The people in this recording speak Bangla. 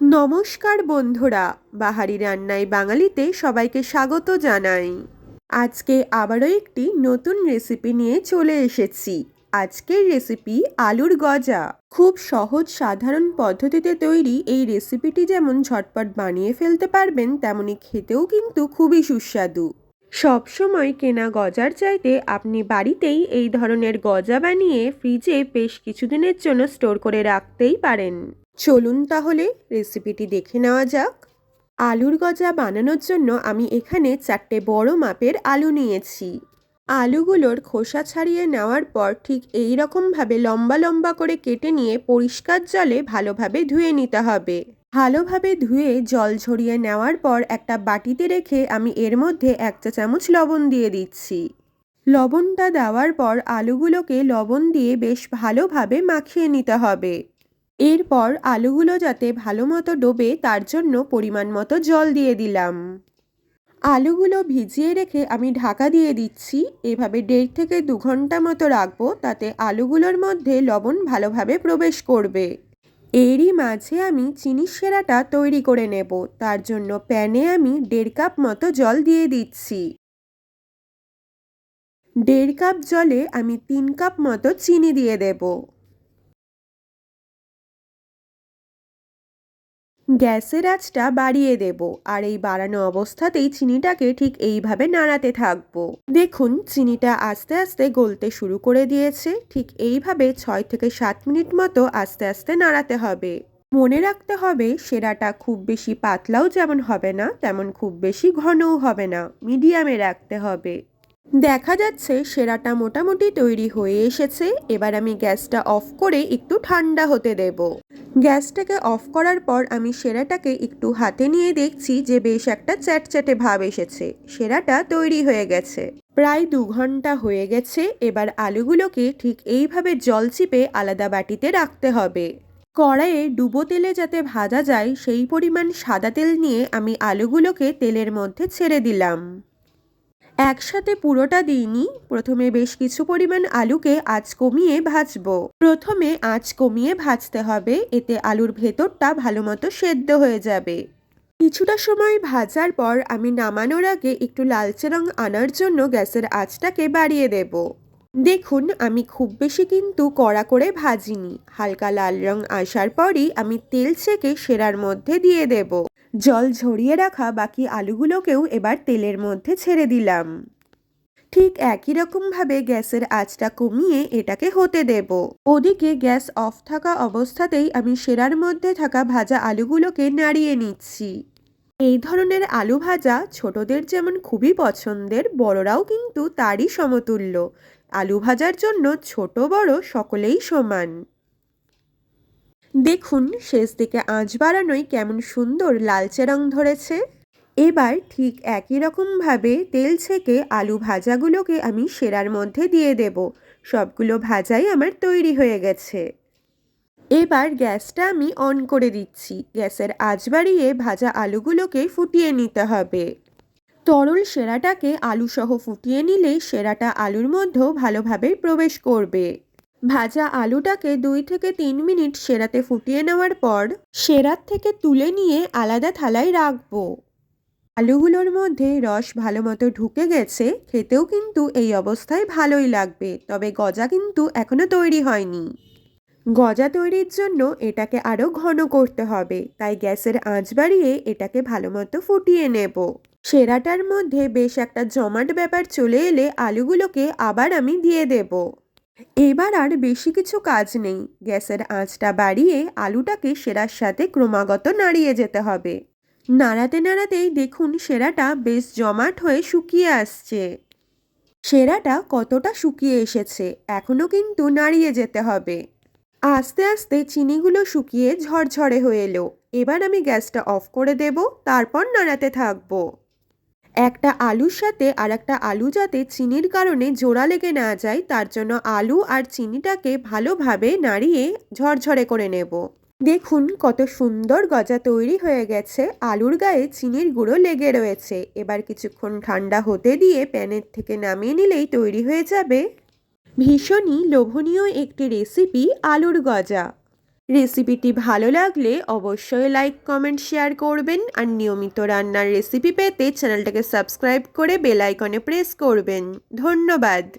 নমস্কার বন্ধুরা, বাহারি রান্নায় বাঙালিতে সবাইকে স্বাগত জানাই। আজকে আবারও একটি নতুন রেসিপি নিয়ে চলে এসেছি। আজকের রেসিপি আলুর গজা। খুব সহজ, সাধারণ পদ্ধতিতে তৈরি এই রেসিপিটি যেমন ঝটপট বানিয়ে ফেলতে পারবেন, তেমনি খেতেও কিন্তু খুবই সুস্বাদু। সবসময় কেনা গজার চাইতে আপনি বাড়িতেই এই ধরনের গজা বানিয়ে ফ্রিজে বেশ কিছুদিনের জন্য স্টোর করে রাখতেই পারেন। চলুন তাহলে রেসিপিটি দেখে নেওয়া যাক। আলুর গজা বানানোর জন্য আমি এখানে চারটে বড় মাপের আলু নিয়েছি। আলুগুলোর খোসা ছাড়িয়ে নেওয়ার পর ঠিক এই রকমভাবে লম্বা লম্বা করে কেটে নিয়ে পরিষ্কার জলে ভালোভাবে ধুয়ে নিতে হবে। ভালোভাবে ধুয়ে জল ঝরিয়ে নেওয়ার পর একটা বাটিতে রেখে আমি এর মধ্যে এক চা চামচ লবণ দিয়ে দিচ্ছি। লবণটা দেওয়ার পর আলুগুলোকে লবণ দিয়ে বেশ ভালোভাবে মাখিয়ে নিতে হবে। এরপর আলুগুলো যাতে ভালো মতো ডোবে, তার জন্য পরিমাণ মতো জল দিয়ে দিলাম। আলুগুলো ভিজিয়ে রেখে আমি ঢাকা দিয়ে দিচ্ছি। এভাবে দেড় থেকে দু ঘণ্টা মতো রাখব, তাতে আলুগুলোর মধ্যে লবণ ভালোভাবে প্রবেশ করবে। এরই মাঝে আমি চিনি সেরাটা তৈরি করে নেব। তার জন্য প্যানে আমি দেড় কাপ মতো জল দিয়ে দিচ্ছি। দেড় কাপ জলে আমি তিন কাপ মতো চিনি দিয়ে দেবো। গ্যাসের আঁচটা বাড়িয়ে দেব আর এই বাড়ানো অবস্থাতেই চিনিটাকে ঠিক এইভাবে নাড়াতে থাকব। দেখুন, চিনিটা আস্তে আস্তে গলতে শুরু করে দিয়েছে। ঠিক এইভাবে ছয় থেকে সাত মিনিট মতো আস্তে আস্তে নাড়াতে হবে। মনে রাখতে হবে, সেরাটা খুব বেশি পাতলাও যেমন হবে না, তেমন খুব বেশি ঘনও হবে না। মিডিয়ামে রাখতে হবে। দেখা যাচ্ছে সেরাটা মোটামুটি তৈরি হয়ে এসেছে। এবার আমি গ্যাসটা অফ করে একটু ঠান্ডা হতে দেব। গ্যাসটাকে অফ করার পর আমি সেরাটাকে একটু হাতে নিয়ে দেখছি যে বেশ একটা চ্যাটচ্যাটে ভাব এসেছে। সেরাটা তৈরি হয়ে গেছে। প্রায় দু ঘণ্টা হয়ে গেছে। এবার আলুগুলোকে ঠিক এইভাবে জল চিপে আলাদা বাটিতে রাখতে হবে। কড়াইয়ে ডুবো তেলে যাতে ভাজা যায়, সেই পরিমাণ সাদা তেল নিয়ে আমি আলুগুলোকে তেলের মধ্যে ছেড়ে দিলাম। একসাথে পুরোটা দিইনি। প্রথমে বেশ কিছু পরিমাণ আলুকে আঁচ কমিয়ে ভাজবো। প্রথমে আঁচ কমিয়ে ভাজতে হবে। এতে আলুর ভেতরটা ভালো মতো সেদ্ধ হয়ে যাবে। কিছুটা সময় ভাজার পর আমি নামানোর আগে একটু লালচে রং আনার জন্য গ্যাসের আঁচটাকে বাড়িয়ে দেব। দেখুন, আমি খুব বেশি কিন্তু কড়া করে ভাজিনি। হালকা লাল রং আসার পরই আমি তেল ছেঁকে সেরার মধ্যে দিয়ে দেব। জল ঝরিয়ে রাখা বাকি আলুগুলোকেও এবার তেলের মধ্যে ছেড়ে দিলাম। ঠিক একই রকমভাবে গ্যাসের আঁচটা কমিয়ে এটাকে হতে দেব। ওদিকে গ্যাস অফ থাকা অবস্থাতেই আমি সেরার মধ্যে থাকা ভাজা আলুগুলোকে নাড়িয়ে নিচ্ছি। এই ধরনের আলু ভাজা ছোটদের যেমন খুবই পছন্দের, বড়রাও কিন্তু তারই সমতুল্য। আলু ভাজার জন্য ছোট বড় সকলেই সমান। দেখুন, শেষ দিকে আঁচ বাড়ানোই কেমন সুন্দর লালচে রং ধরেছে। এবার ঠিক একই রকমভাবে তেল ছেঁকে আলু ভাজাগুলোকে আমি সেরার মধ্যে দিয়ে দেব। সবগুলো ভাজাই আমার তৈরি হয়ে গেছে। এবার গ্যাসটা আমি অন করে দিচ্ছি। গ্যাসের আঁচ বাড়িয়ে ভাজা আলুগুলোকে ফুটিয়ে নিতে হবে। তরল সেরাটাকে আলুসহ ফুটিয়ে নিলে সেরাটা আলুর মধ্যেও ভালোভাবে প্রবেশ করবে। ভাজা আলুটাকে দুই থেকে তিন মিনিট সেরাতে ফুটিয়ে নেওয়ার পর সেরার থেকে তুলে নিয়ে আলাদা থালায় রাখব। আলুগুলোর মধ্যে রস ভালো মতো ঢুকে গেছে, খেতেও কিন্তু এই অবস্থায় ভালোই লাগবে, তবে গজা কিন্তু এখনও তৈরি হয়নি। গজা তৈরির জন্য এটাকে আরও ঘন করতে হবে, তাই গ্যাসের আঁচ বাড়িয়ে এটাকে ভালো মতো ফুটিয়ে নেব। সেরাটার মধ্যে বেশ একটা জমাট ব্যাপার চলে এলে আলুগুলোকে আবার আমি দিয়ে দেব। এবার আর বেশি কিছু কাজ নেই। গ্যাসের আঁচটা বাড়িয়ে আলুটাকে সেরার সাথে ক্রমাগত নাড়িয়ে যেতে হবে। নাড়াতে নাড়াতেই দেখুন সেরাটা বেশ জমাট হয়ে শুকিয়ে আসছে। সেরাটা কতটা শুকিয়ে এসেছে, এখনও কিন্তু নাড়িয়ে যেতে হবে। আস্তে আস্তে চিনিগুলো শুকিয়ে ঝরঝরে হয়ে এলো। এবার আমি গ্যাসটা অফ করে দেব, তারপর নাড়াতে থাকব। একটা আলুর সাথে আর একটা আলু যাতে চিনির কারণে জোড়া লেগে না যায়, তার জন্য আলু আর চিনিটাকে ভালোভাবে নাড়িয়ে ঝরঝরে করে নেব। দেখুন কত সুন্দর গজা তৈরি হয়ে গেছে। আলুর গায়ে চিনির গুঁড়ো লেগে রয়েছে। এবার কিছুক্ষণ ঠান্ডা হতে দিয়ে প্যানের থেকে নামিয়ে নিলেই তৈরি হয়ে যাবে। ভীষণই লোভনীয় একটি রেসিপি আলুর গজা। রেসিপিটি ভালো লাগলে অবশ্যই লাইক, কমেন্ট, শেয়ার করবেন। আর নিয়মিত রান্নার রেসিপি পেতে চ্যানেলটাকে সাবস্ক্রাইব করে বেল আইকনে প্রেস করবেন। ধন্যবাদ।